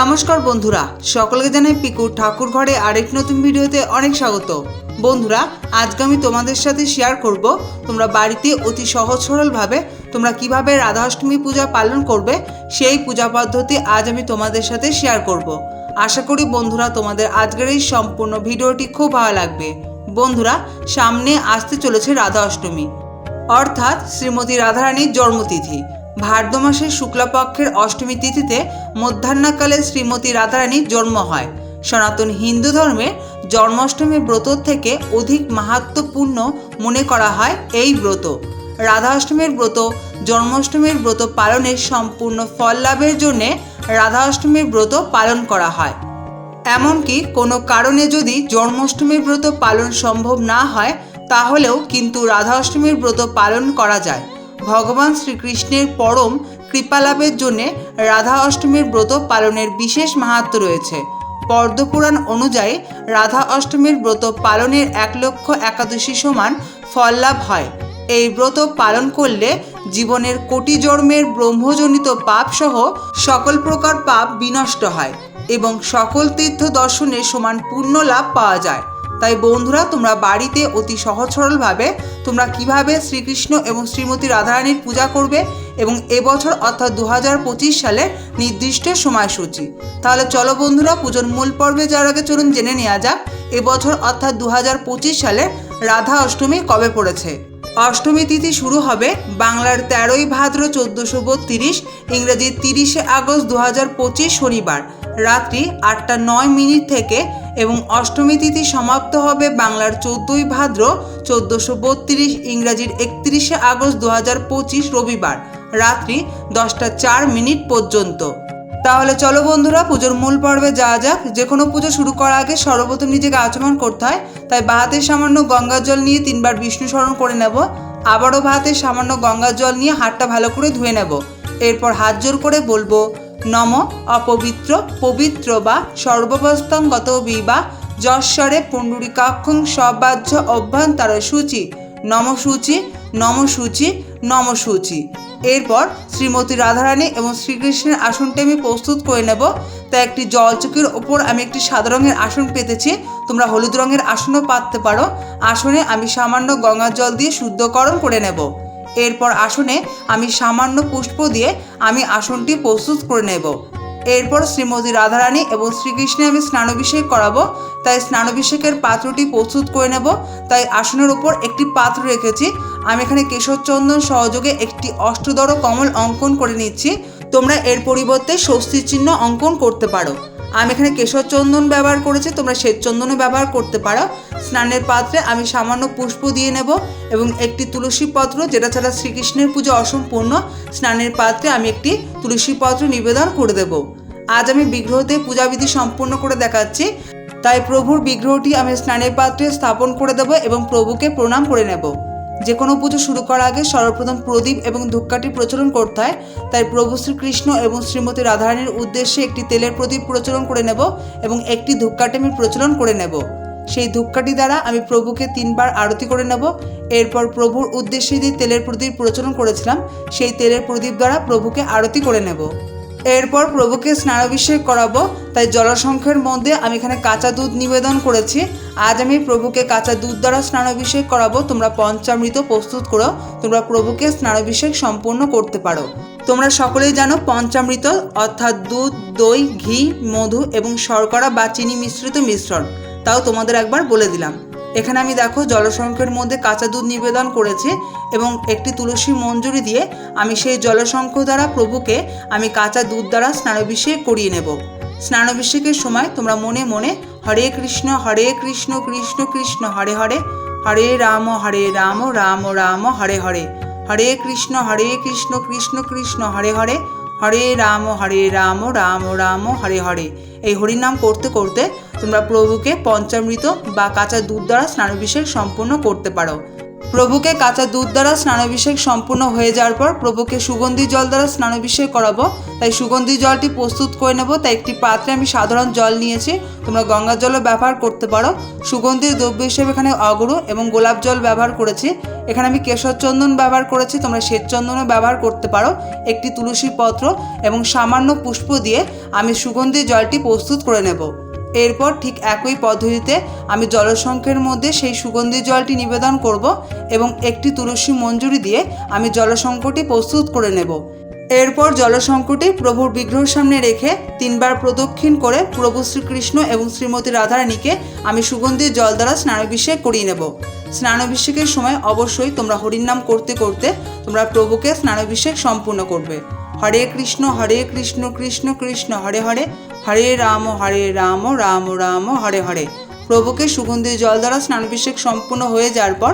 নমস্কার বন্ধুরা, সকলকে জানাই পিকু ঠাকুর ঘরে আরেক নতুন ভিডিওতে অনেক স্বাগত। বন্ধুরা, আজকে আমি তোমাদের সাথে শেয়ার করব, তোমরা বাড়িতে অতি সহজ সরলভাবে তোমরা কীভাবে রাধাষ্টমী পূজা পালন করবে, সেই পূজা পদ্ধতি আজ আমি তোমাদের সাথে শেয়ার করব। আশা করি বন্ধুরা, তোমাদের আজকের এই সম্পূর্ণ ভিডিওটি খুব ভালো লাগবে। বন্ধুরা, সামনে আসতে চলেছে রাধা অষ্টমী অর্থাৎ শ্রীমতী রাধারানীর জন্মতিথি। ভাদ্র মাসের শুক্লাপক্ষের অষ্টমী তিথিতে মধ্যাহ্নকালে শ্রীমতী রাধারানীর জন্ম হয়। সনাতন হিন্দু ধর্মে জন্মাষ্টমী ব্রত থেকে অধিক মাহাত্মপূর্ণ মনে করা হয় এই ব্রত। রাধা অষ্টমীর ব্রত, জন্মাষ্টমীর ব্রত পালনের সম্পূর্ণ ফল লাভের জন্যে রাধা অষ্টমীর ব্রত পালন করা হয়। এমনকি কোনো কারণে যদি জন্মাষ্টমীর ব্রত পালন সম্ভব না হয়, তাহলেও কিন্তু রাধা অষ্টমীর ব্রত পালন করা যায়। ভগবান শ্রীকৃষ্ণের পরম কৃপালাভের জন্যে রাধা অষ্টমীর ব্রত পালনের বিশেষ মাহাত্ম রয়েছে। পদ্মপুরাণ অনুযায়ী রাধা অষ্টমীর ব্রত পালনের এক লক্ষ একাদশী সমান ফল লাভ হয়। এই ব্রত পালন করলে জীবনের কোটি জন্মের ব্রহ্মজনিত পাপ সহ সকল প্রকার পাপ বিনষ্ট হয় এবং সকল তীর্থ দর্শনে সমান পুণ্য লাভ পাওয়া যায়। তাই বন্ধুরা, তোমরা বাড়িতে অতি সহজ সরলভাবে তোমরা কীভাবে শ্রীকৃষ্ণ এবং শ্রীমতী রাধারানীর পূজা করবে এবং এবছর অর্থাৎ দু সালের নির্দিষ্ট সময়সূচি। তাহলে চলো বন্ধুরা, পুজোর মূল পর্বে যাওয়ার আগে চলুন জেনে নেওয়া যাক, এবছর অর্থাৎ দু হাজার পঁচিশ সালে রাধা অষ্টমী কবে পড়েছে? অষ্টমী তিথি শুরু হবে বাংলার তেরোই ভাদ্র চোদ্দোশো বত্রিশ ইংরেজির তিরিশে আগস্ট দু পঁচিশ শনিবার। রাত্রি আটটা নয় মিনিট থেকে এবং অষ্টমী তিথি সমাপ্ত হবে বাংলার চোদ্দোই ভাদ্র চোদ্দোশো বত্রিশ ইংরাজির একত্রিশে আগস্ট দু পঁচিশ রবিবার, রাত্রি দশটা চার মিনিট পর্যন্ত। তাহলে চলো বন্ধুরা, পুজোর মূল পর্বে যাওয়া যাক। যে কোনো পুজো শুরু করার আগে সর্বপ্রথম নিজেকে আচমন করতে হয়, তাই বাহাতে সামান্য গঙ্গার জল নিয়ে তিনবার বিষ্ণু স্মরণ করে নেব। আবারও বাহাতে সামান্য গঙ্গার জল নিয়ে হাতটা ভালো করে ধুয়ে নেব। এরপর হাত জোর করে বলব নম অপবিত্র, পবিত্র বা সর্ববস্তঙ্গত বিবা যশ্বরে পুণ্ডরিকাক্ষং সবাহ্য অভ্যন্তর সূচি। নম সূচি নম সূচি নম সূচি। এরপর শ্রীমতী রাধারানী এবং শ্রীকৃষ্ণের আসনটি আমি প্রস্তুত করে নেব। তাই একটি জলচকির ওপর আমি একটি সাদা রঙের আসন পেতেছি। তোমরা হলুদ রঙের আসনও পাততে পারো। আসনে আমি সামান্য গঙ্গার জল দিয়ে শুদ্ধকরণ করে নেব। এরপর আসনে আমি সামান্য পুষ্প দিয়ে আমি আসনটি প্রস্তুত করে নেব। এরপর শ্রীমতী রাধারানী এবং শ্রীকৃষ্ণে আমি স্নানাভিষেক করাবো, তাই স্নানাভিষেকের পাত্রটি প্রস্তুত করে নেব। তাই আসনের উপর একটি পাত্র রেখেছি। আমি এখানে কেশরচন্দন সহযোগে একটি অষ্টদর কমল অঙ্কন করে নিচ্ছি। তোমরা এর পরিবর্তে স্বস্তির চিহ্ন অঙ্কন করতে পারো। আমি এখানে কেশর চন্দন ব্যবহার করেছি, তোমরা শ্বেত চন্দনও ব্যবহার করতে পারো। স্নানের পাত্রে আমি সামান্য পুষ্প দিয়ে নেব এবং একটি তুলসী পত্র, যেটা ছাড়া শ্রীকৃষ্ণের পুজো অসম্পূর্ণ, স্নানের পাত্রে আমি একটি তুলসী পত্র নিবেদন করে দেব। আজ আমি বিগ্রহতে পূজাবিধি সম্পূর্ণ করে দেখাচ্ছি। তাই প্রভুর বিগ্রহটি আমি স্নানের পাত্রে স্থাপন করে দেব এবং প্রভুকে প্রণাম করে নেব। যে কোনো পুজো শুরু করার আগে সর্বপ্রথম প্রদীপ এবং ধূপকাঠি প্রচলন করতে হয়। তাই প্রভু শ্রীকৃষ্ণ এবং শ্রীমতী রাধারানীর উদ্দেশ্যে একটি তেলের প্রদীপ প্রচলন করে নেব এবং একটি ধূপকাঠি আমি প্রচলন করে নেব। সেই ধূপকাঠি দ্বারা আমি প্রভুকে তিনবার আরতি করে নেব। এরপর প্রভুর উদ্দেশ্যে যে তেলের প্রদীপ প্রচলন করেছিলাম, সেই তেলের প্রদীপ দ্বারা প্রভুকে আরতি করে নেব। এরপর প্রভুকে স্নানাভিষেক করাবো, তাই জলসংখ্যের মধ্যে আমি এখানে কাঁচা দুধ নিবেদন করেছি। আজ আমি প্রভুকে কাঁচা দুধ দ্বারা স্নানাভিষেক করাবো। তোমরা পঞ্চামৃত প্রস্তুত করো, তোমরা প্রভুকে স্নানাভিষেক সম্পূর্ণ করতে পারো। তোমরা সকলেই জানো পঞ্চামৃত, অর্থাৎ দুধ, দই, ঘি, মধু এবং শর্করা বা চিনি মিশ্রিত মিশ্রণ। তাও তোমাদের একবার বলে দিলাম। এখানে আমি দেখো জলসংখ্যের মধ্যে কাঁচা দুধ নিবেদন করেছি এবং একটি তুলসী মঞ্জুরি দিয়ে আমি সেই জলসংখ্য দ্বারা প্রভুকে আমি কাঁচা দুধ দ্বারা স্নানাভিষেক করিয়ে নেব। স্নানাভিষেকের সময় তোমরা মনে মনে হরে কৃষ্ণ হরে কৃষ্ণ কৃষ্ণ কৃষ্ণ, হরে হরে হরে রাম হরে রাম রাম রাম, হরে হরে হরে কৃষ্ণ হরে কৃষ্ণ কৃষ্ণ কৃষ্ণ, হরে হরে হরে রাম হরে রাম রাম রাম, হরে হরে। এই হরিনাম করতে করতে তোমরা প্রভুকে পঞ্চামৃত বা কাঁচা দুধ দ্বারা স্নানাভিষেক সম্পূর্ণ করতে পারো। প্রভুকে কাঁচা দুধ দ্বারা স্নানাভিষেক সম্পূর্ণ হয়ে যাওয়ার পর প্রভুকে সুগন্ধি জল দ্বারা স্নানাভিষেক করাবো। তাই সুগন্ধি জলটি প্রস্তুত করে নেব। তাই একটি পাত্রে আমি সাধারণ জল নিয়েছি। তোমরা গঙ্গার জলও ব্যবহার করতে পারো। সুগন্ধির দ্রব্য হিসেবে এখানে অগরু এবং গোলাপ জল ব্যবহার করেছি। এখানে আমি কেশর চন্দন ব্যবহার করেছি। তোমরা শ্বেত চন্দনও ব্যবহার করতে পারো। একটি তুলসী পত্র এবং সামান্য পুষ্প দিয়ে আমি সুগন্ধি জলটি প্রস্তুত করে নেব। এরপর ঠিক একই পদ্ধতিতে আমি জলসংখ্যের মধ্যে সেই সুগন্ধি জলটি নিবেদন করব এবং একটি তুলসী মঞ্জুরি দিয়ে আমি জলসংকটি প্রস্তুত করে নেব। এরপর জলসংকটে প্রভুর বিগ্রহের সামনে রেখে তিনবার প্রদক্ষিণ করে প্রভু শ্রীকৃষ্ণ এবং শ্রীমতী রাধারানীকে আমি সুগন্ধির জল দ্বারা স্নানাভিষেক করিয়ে নেব। স্নানাভিষেকের সময় অবশ্যই তোমরা হরির নাম করতে করতে তোমরা প্রভুকে স্নানাভিষেক সম্পূর্ণ করবে। হরে কৃষ্ণ হরে কৃষ্ণ কৃষ্ণ কৃষ্ণ, হরে হরে হরে রাম হরে রাম রাম রাম, হরে হরে। প্রভুকে সুগন্ধি জল দ্বারা স্নানাভিষেক সম্পূর্ণ হয়ে যাওয়ার পর,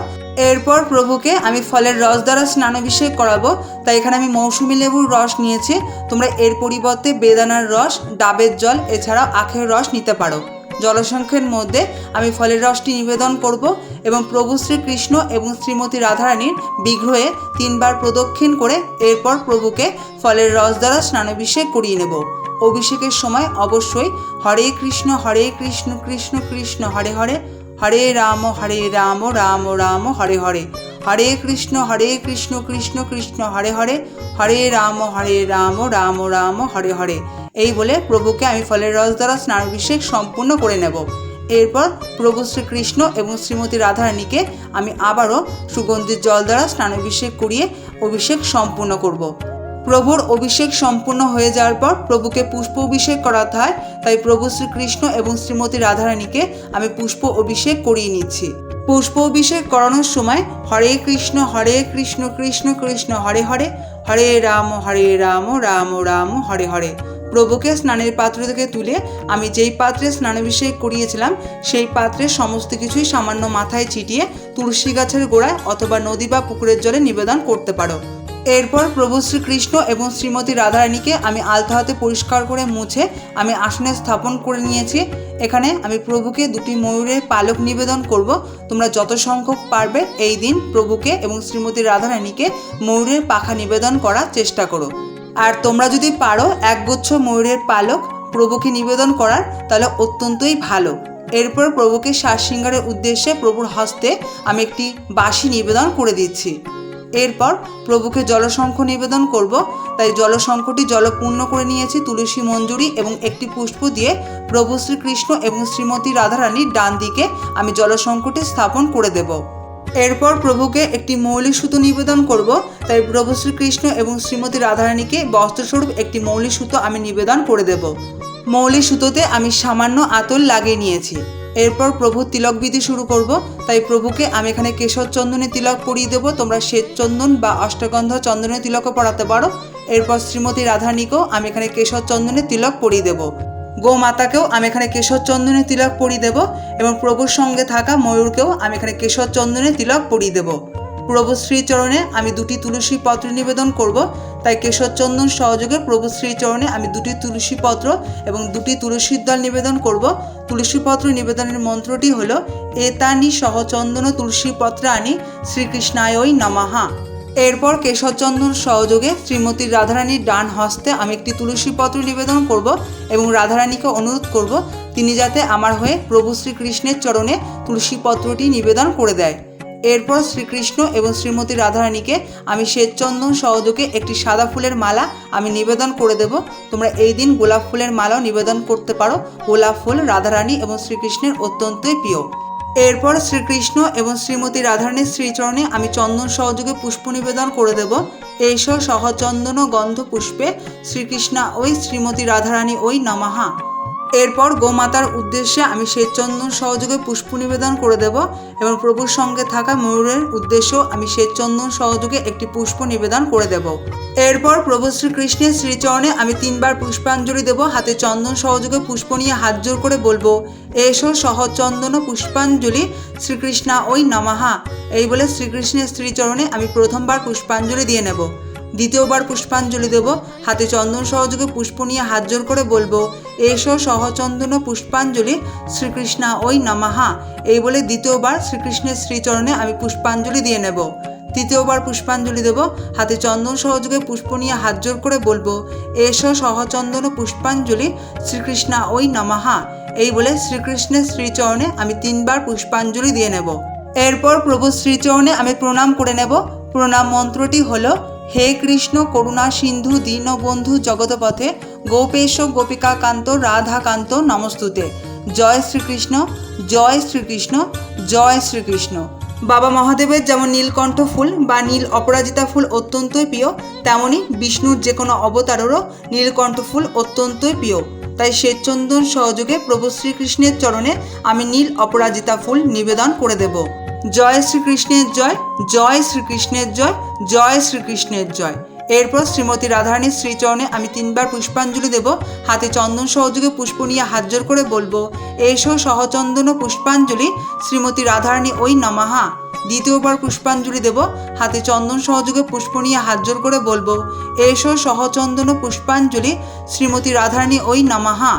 এরপর প্রভুকে আমি ফলের রস দ্বারা স্নানাভিষেক করাবো। তাই এখানে আমি মৌসুমি লেবুর রস নিয়েছি। তোমরা এর পরিবর্তে বেদানার রস, ডাবের জল, এছাড়াও আখের রস নিতে পারো। জলসংখ্যের মধ্যে আমি ফলের রসটি নিবেদন করব এবং প্রভু শ্রীকৃষ্ণ এবং শ্রীমতী রাধারানীর বিগ্রহে তিনবার প্রদক্ষিণ করে এরপর প্রভুকে ফলের রস দ্বারা স্নানাভিষেক করিয়ে নেব। অভিষেকের সময় অবশ্যই হরে কৃষ্ণ হরে কৃষ্ণ কৃষ্ণ কৃষ্ণ, হরে হরে হরে রাম হরে রাম রাম রাম, হরে হরে হরে কৃষ্ণ হরে কৃষ্ণ কৃষ্ণ কৃষ্ণ, হরে হরে হরে রাম হরে রাম রাম রাম, হরে হরে, এই বলে প্রভুকে আমি ফলের রস দ্বারা স্নানাভিষেক সম্পূর্ণ করে নেব এরপর প্রভু শ্রীকৃষ্ণ এবং শ্রীমতী রাধারানীকে আমি আবারও সুগন্ধির জল দ্বারা স্নানাভিষেক করিয়ে অভিষেক সম্পূর্ণ করব। প্রভুর অভিষেক সম্পূর্ণ হয়ে যাওয়ার পর প্রভুকে পুষ্প অভিষেক করাতে হয়। তাই প্রভু শ্রীকৃষ্ণ এবং শ্রীমতী রাধারানীকে আমি পুষ্প অভিষেক করিয়ে নিচ্ছি। পুষ্প অভিষেক করানোর সময় হরে কৃষ্ণ হরে কৃষ্ণ কৃষ্ণ কৃষ্ণ, হরে হরে হরে রাম হরে রাম রাম রাম, হরে হরে। প্রভুকে স্নানের পাত্র থেকে তুলে আমি যেই পাত্রে স্নানাভিষেক করিয়েছিলাম, সেই পাত্রে সমস্ত কিছুই সামান্য মাথায় ছিটিয়ে তুলসী গাছের গোড়ায় অথবা নদী বা পুকুরের জলে নিবেদন করতে পারো। এরপর প্রভু শ্রীকৃষ্ণ এবং শ্রীমতী রাধারানীকে আমি আলতা হাতে পরিষ্কার করে মুছে আমি আসনে স্থাপন করে নিয়েছি। এখানে আমি প্রভুকে দুটি ময়ূরের পালক নিবেদন করব। তোমরা যত সংখ্যক পারবে এই দিন প্রভুকে এবং শ্রীমতী রাধারানীকে ময়ূরের পাখা নিবেদন করার চেষ্টা করো। আর তোমরা যদি পারো একগুচ্ছ ময়ূরের পালক প্রভুকে নিবেদন করার, তাহলে অত্যন্তই ভালো। এরপর প্রভুকে শ্বাস উদ্দেশ্যে প্রভুর হস্তে আমি একটি বাঁশি নিবেদন করে দিচ্ছি। এরপর প্রভুকে জলশঙ্খ নিবেদন করব। তাই জলশঙ্খটি জলপূর্ণ করে নিয়েছি তুলসী মঞ্জুরি এবং একটি পুষ্প দিয়ে প্রভু শ্রীকৃষ্ণ এবং শ্রীমতী রাধারানীর ডান দিকে আমি জলশঙ্খটি স্থাপন করে দেব। এরপর প্রভুকে একটি মৌলিক সুতো নিবেদন করব। তাই প্রভু শ্রীকৃষ্ণ এবং শ্রীমতী রাধারানীকে বস্ত্রস্বরূপ একটি মৌলিক সুতো আমি নিবেদন করে দেব। মৌলিক সুতোতে আমি সামান্য আতল লাগিয়ে নিয়েছি। এরপর প্রভু তিলক বিধি শুরু করব। তাই প্রভুকে আমি এখানে কেশর চন্দনে তিলক পরিয়ে দেবো। তোমরা শ্বেত চন্দন বা অষ্টগন্ধ চন্দনে তিলকও পড়াতে পারো। এরপর শ্রীমতী রাধারানীকেও আমি এখানে কেশর চন্দনে তিলক পরিয়ে দেবো। গোমাতাকেও আমি এখানে কেশর চন্দনে তিলক পরিয়ে দেবো এবং প্রভুর সঙ্গে থাকা ময়ূরকেও আমি এখানে কেশর চন্দনে তিলক পরিয়ে দেবো। প্রভু শ্রীচরণে আমি দুটি তুলসী পত্র নিবেদন করব। তাই কেশর চন্দন সহযোগে প্রভু শ্রীচরণে আমি দুটি তুলসী পত্র এবং দুটি তুলসীর দল নিবেদন করব। তুলসী পত্র নিবেদনের মন্ত্রটি হল, এতানি সহচন্দন তুলসী পত্র আনি শ্রীকৃষ্ণায়ই নমাহা এরপর কেশবচন্দন সহযোগে শ্রীমতী রাধারানীর ডান হস্তে আমি একটি তুলসী পত্র নিবেদন করব এবং রাধারানীকে অনুরোধ করব, তিনি যাতে আমার হয়ে প্রভু শ্রীকৃষ্ণের চরণে তুলসী পত্রটি নিবেদন করে দেয়। এরপর শ্রীকৃষ্ণ এবং শ্রীমতী রাধারানীকে আমি শ্বেতচন্দন সহযোগে একটি সাদা ফুলের মালা আমি নিবেদন করে দেব। তোমরা এই দিন গোলাপ ফুলের মালাও নিবেদন করতে পারো। গোলাপ ফুল রাধারানী এবং শ্রীকৃষ্ণের অত্যন্তই প্রিয়। এরপর শ্রীকৃষ্ণ এবং শ্রীমতী রাধারানীর শ্রীচরণে আমি চন্দন সহযোগে পুষ্প নিবেদন করে দেব। এইসব সহচন্দন গন্ধ পুষ্পে শ্রীকৃষ্ণা ওই শ্রীমতী রাধারানী ওই নমাহা এরপর গোমাতার উদ্দেশ্যে আমি শ্বেতচন্দন সহযোগে পুষ্প নিবেদন করে দেব এবং প্রভুর সঙ্গে থাকা ময়ূরের উদ্দেশ্যেও আমি শ্বেতচন্দন সহযোগে একটি পুষ্প নিবেদন করে দেব। এরপর প্রভু শ্রীকৃষ্ণের শ্রীচরণে আমি তিনবার পুষ্পাঞ্জলি দেব, হাতে চন্দন সহযোগে পুষ্প নিয়ে হাত জোর করে বলব, এসো সহচন্দন পুষ্পাঞ্জলি, শ্রীকৃষ্ণা ওই নমাহা এই বলে শ্রীকৃষ্ণের শ্রীচরণে আমি প্রথমবার পুষ্পাঞ্জলি দিয়ে নেব। দ্বিতীয়বার পুষ্পাঞ্জলি দেব। হাতে চন্দন সহযোগে পুষ্প নিয়ে হাত জোর করে বলব, এসো সহচন্দন পুষ্পাঞ্জলি, শ্রীকৃষ্ণা ওই নমাহা এই বলে দ্বিতীয়বার শ্রীকৃষ্ণের শ্রীচরণে আমি পুষ্পাঞ্জলি দিয়ে নেব। তৃতীয়বার পুষ্পাঞ্জলি দেব। হাতে চন্দন সহযোগে পুষ্প নিয়ে হাত জোর করে বলব, এসো সহচন্দন পুষ্পাঞ্জলি, শ্রীকৃষ্ণা ওই নমাহা এই বলে শ্রীকৃষ্ণের শ্রীচরণে আমি তিনবার পুষ্পাঞ্জলি দিয়ে নেব। এরপর প্রভু শ্রীচরণে আমি প্রণাম করে নেব। প্রণাম মন্ত্রটি হলো হে কৃষ্ণ, করুণা সিন্ধু, দীনবন্ধু জগতপথে গোপেশ, গোপিকাকান্ত, রাধাকান্ত নমস্তুতে। জয় শ্রীকৃষ্ণ জয় শ্রীকৃষ্ণ জয় শ্রীকৃষ্ণ। বাবা মহাদেবের যেমন নীলকণ্ঠ ফুল বা নীল অপরাজিতা ফুল অত্যন্তই প্রিয়, তেমনি বিষ্ণুর যে কোনো অবতারেরও নীলকণ্ঠ ফুল অত্যন্তই প্রিয়। তাই শ্বেতচন্দন সহযোগে প্রভু শ্রীকৃষ্ণের চরণে আমি নীল অপরাজিতা ফুল নিবেদন করে দেব। জয় শ্রীকৃষ্ণের জয় জয় শ্রীকৃষ্ণের জয় জয় শ্রীকৃষ্ণের জয়। এরপর শ্রীমতী রাধারানীর শ্রীচরণে আমি তিনবার পুষ্পাঞ্জলি দেব। হাতে চন্দন সহযোগে পুষ্প নিয়ে হাত জোর করে বলব, এসো সহচন্দন পুষ্পাঞ্জলি, শ্রীমতী রাধারানী ওই নমাহা। দ্বিতীয়বার পুষ্পাঞ্জলি দেব, হাতে চন্দন সহযোগে পুষ্প নিয়ে হাত জোর করে বলব, এসো সহচন্দন পুষ্পাঞ্জলি, শ্রীমতী রাধারানী ওই নমাহা।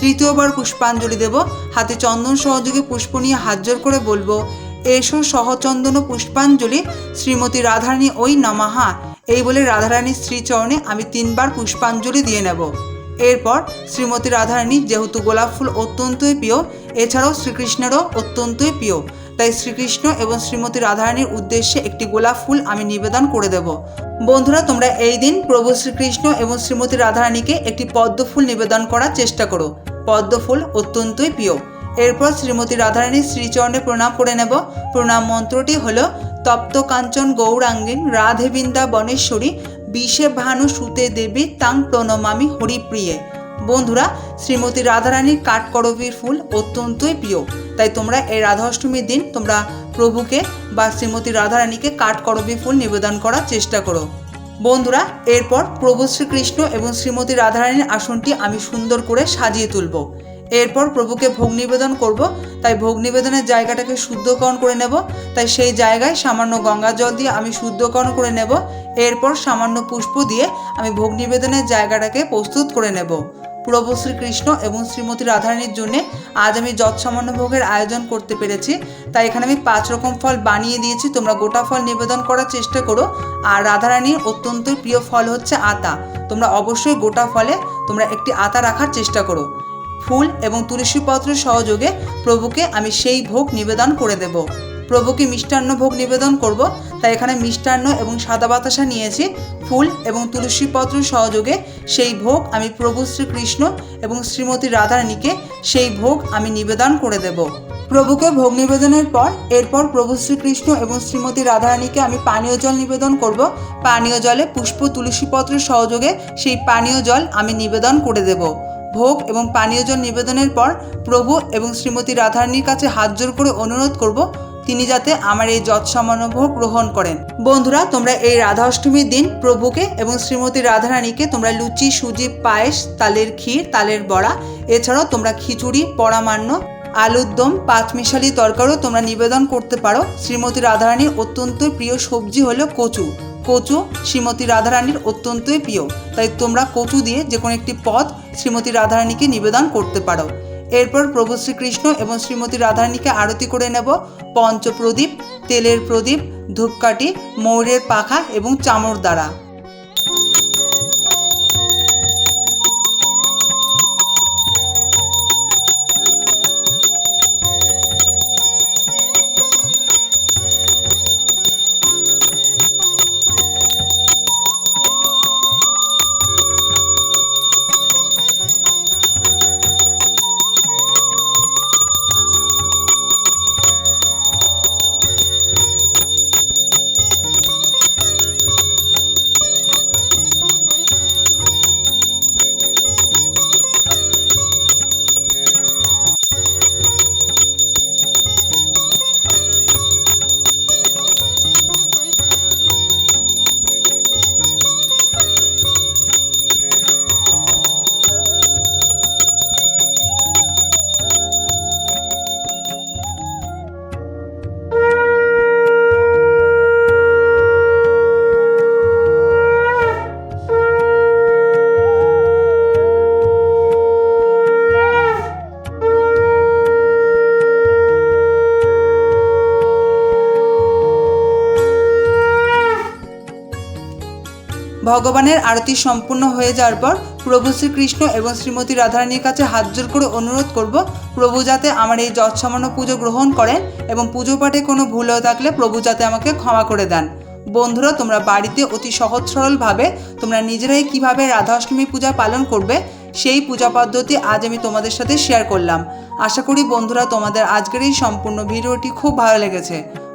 তৃতীয়বার পুষ্পাঞ্জলি দেব, হাতে চন্দন সহযোগে পুষ্প নিয়ে হাত জোর করে বলব এসো সহচন্দন পুষ্পাঞ্জলি শ্রীমতী রাধারানী ওই নমাহা। এই বলে রাধারানীর শ্রীচরণে আমি তিনবার পুষ্পাঞ্জলি দিয়ে নেব। এরপর শ্রীমতী রাধারানী যেহেতু গোলাপ ফুল অত্যন্তই প্রিয়, এছাড়াও শ্রীকৃষ্ণেরও অত্যন্তই প্রিয়। তাই শ্রীকৃষ্ণ এবং শ্রীমতী রাধারানীর উদ্দেশ্যে একটি গোলাপ ফুল আমি নিবেদন করে দেব। বন্ধুরা, তোমরা এই দিন প্রভু শ্রীকৃষ্ণ এবং শ্রীমতী রাধারানীকে একটি পদ্ম ফুল নিবেদন করার চেষ্টা করো। পদ্ম ফুল অত্যন্তই প্রিয়। এরপর শ্রীমতী রাধারানীর শ্রীচরণে প্রণাম করে নেব। প্রণাম মন্ত্রটি হল, তপ্ত কাঞ্চন গৌরাঙ্গীন রাধে বৃন্দা বনেশ্বরী, বিষে ভানু সুতে দেবী তাং প্রণমামি হরিপ্রিয়ে। বন্ধুরা, শ্রীমতী রাধারানীর কাঠকরবীর ফুল অত্যন্তই প্রিয়। তাই তোমরা এই রাধা অষ্টমীর দিন তোমরা প্রভুকে বা শ্রীমতী রাধারানীকে কাঠকরবী ফুল নিবেদন করার চেষ্টা করো। বন্ধুরা, এরপর প্রভু শ্রীকৃষ্ণ এবং শ্রীমতী রাধারানীর আসনটি আমি সুন্দর করে সাজিয়ে তুলব। এরপর প্রভুকে ভোগ নিবেদন করব। তাই ভোগ নিবেদনের জায়গাটাকে শুদ্ধকরণ করে নেব। তাই সেই জায়গায় সামান্য গঙ্গা জল দিয়ে আমি শুদ্ধকরণ করে নেব। এরপর সামান্য পুষ্প দিয়ে আমি ভোগ নিবেদনের জায়গাটাকে প্রস্তুত করে নেব। প্রভু শ্রীকৃষ্ণ এবং শ্রীমতী রাধারানীর জন্য আজ আমি যৎসামান্য ভোগের আয়োজন করতে পেরেছি, তাই এখানে আমি পাঁচ রকম ফল বানিয়ে দিয়েছি। তোমরা গোটা ফল নিবেদন করার চেষ্টা করো। আর রাধারানীর অত্যন্ত প্রিয় ফল হচ্ছে আতা। তোমরা অবশ্যই গোটা ফলে তোমরা একটি আতা রাখার চেষ্টা করো। ফুল এবং তুলসী পত্র সহযোগে প্রভুকে আমি সেই ভোগ নিবেদন করে দেব। প্রভুকে মিষ্টান্ন ভোগ নিবেদন করব। তাই এখানে মিষ্টান্ন এবং সাদা বাতাসা নিয়েছি। ফুল এবং তুলসী পত্র সহযোগে সেই ভোগ আমি প্রভু শ্রীকৃষ্ণ এবং শ্রীমতী রাধারানীকে সেই ভোগ আমি নিবেদন করে দেব। প্রভুকে ভোগ নিবেদনের পর, এরপর প্রভু শ্রীকৃষ্ণ এবং শ্রীমতী রাধারানীকে আমি পানীয় জল নিবেদন করব। পানীয় জলে পুষ্প তুলসী পত্র সহযোগে সেই পানীয় জল আমি নিবেদন করে দেব। ভোগ এবং পানীয় জল নিবেদনের পর প্রভু এবং শ্রীমতী রাধারানীর কাছে হাত জোর করে অনুরোধ করব, তিনি যাতে আমার এই যৎসামান্য ভোগ গ্রহণ করেন। বন্ধুরা, তোমরা এই রাধা অষ্টমীর দিন প্রভুকে এবং শ্রীমতী রাধারানীকে তোমরা লুচি, সুজি, পায়েস, তালের ক্ষীর, তালের বড়া, এছাড়াও তোমরা খিচুড়ি, পরামান্য, আলুর দম, পাঁচমিশালি তরকারিও তোমরা নিবেদন করতে পারো। শ্রীমতী রাধারানীর অত্যন্ত প্রিয় সবজি হলো কচু। কচু শ্রীমতী রাধারানীর অত্যন্তই প্রিয়। তাই তোমরা কচু দিয়ে যে কোনো একটি পদ শ্রীমতী রাধারানীকে নিবেদন করতে পারো। এরপর প্রভু শ্রীকৃষ্ণ এবং শ্রীমতী রাধারানীকে আরতি করে নেব। পঞ্চপ্রদীপ, তেলের প্রদীপ, ধূপকাঠি, ময়ূরের পাখা এবং চামড় দ্বারা। ভগবানের আরতি সম্পূর্ণ হয়ে যাওয়ার পর প্রভু শ্রীকৃষ্ণ এবং শ্রীমতী রাধারানীর কাছে হাত জোর করে অনুরোধ করব, প্রভু যাতে আমার এই যৎসামান্য পুজো গ্রহণ করেন এবং পুজো পাঠে কোনো ভুল হয়ে থাকলে প্রভু যাতে আমাকে ক্ষমা করে দেন। বন্ধুরা, তোমরা বাড়িতে অতি সহজ সরলভাবে তোমরা নিজেরাই কীভাবে রাধা অষ্টমী পূজা পালন করবে সেই পূজা পদ্ধতি আজ আমি তোমাদের সাথে শেয়ার করলাম। আশা করি বন্ধুরা, তোমাদের আজকের এই সম্পূর্ণ ভিডিওটি খুব ভালো লেগেছে।